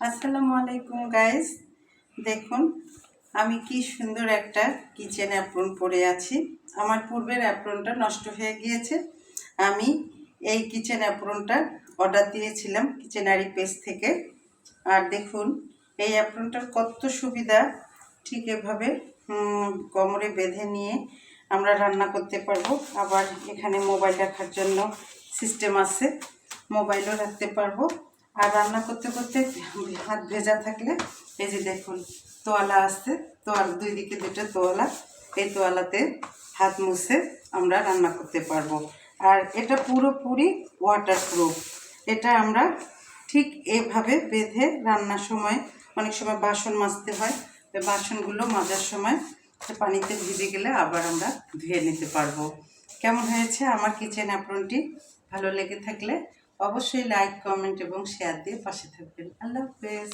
আসসালামু আলাইকুম গাইস দেখুন, আমি কি সুন্দর একটা কিচেন অ্যাপ্রন পরে আছি। আমার পূর্বের অ্যাপ্রনটা নষ্ট হয়ে গিয়েছে। আমি এই কিচেন অ্যাপ্রনটা অর্ডার দিয়েছিলাম কিচেনারি পেজ থেকে। আর দেখুন, এই অ্যাপ্রনটার কত সুবিধা। ঠিক এভাবে কোমরে বেঁধে নিয়ে আমরা রান্না করতে পারব। আবার এখানে মোবাইল রাখার জন্য সিস্টেম আছে। মোবাইলও রাখতে পারব। আর রান্না করতে করতে হাত ভেজা থাকলে, এই যে দেখুন, তোয়ালা আছে তোয়াল দুই দিকে দুটো তোয়ালা। এই তোয়ালাতে হাত মুছে আমরা রান্না করতে পারব। আর এটা পুরোপুরি ওয়াটারপ্রুফ এটা আমরা ঠিক এভাবে বেঁধে রান্নার সময়, অনেক সময় বাসন মাজতে হয়। বাসনগুলো মাজার সময় পানিতে ভিজে গেলে আবার আমরা ধুয়ে নিতে পারব। কেমন হয়েছে? আমার কিচেন অ্যাপ্রনটি ভালো লেগে থাকলে অবশ্যই লাইক কমেন্ট এবং শেয়ার দিয়ে পাশে থাকবেন। আল্লাহ হাফেজ।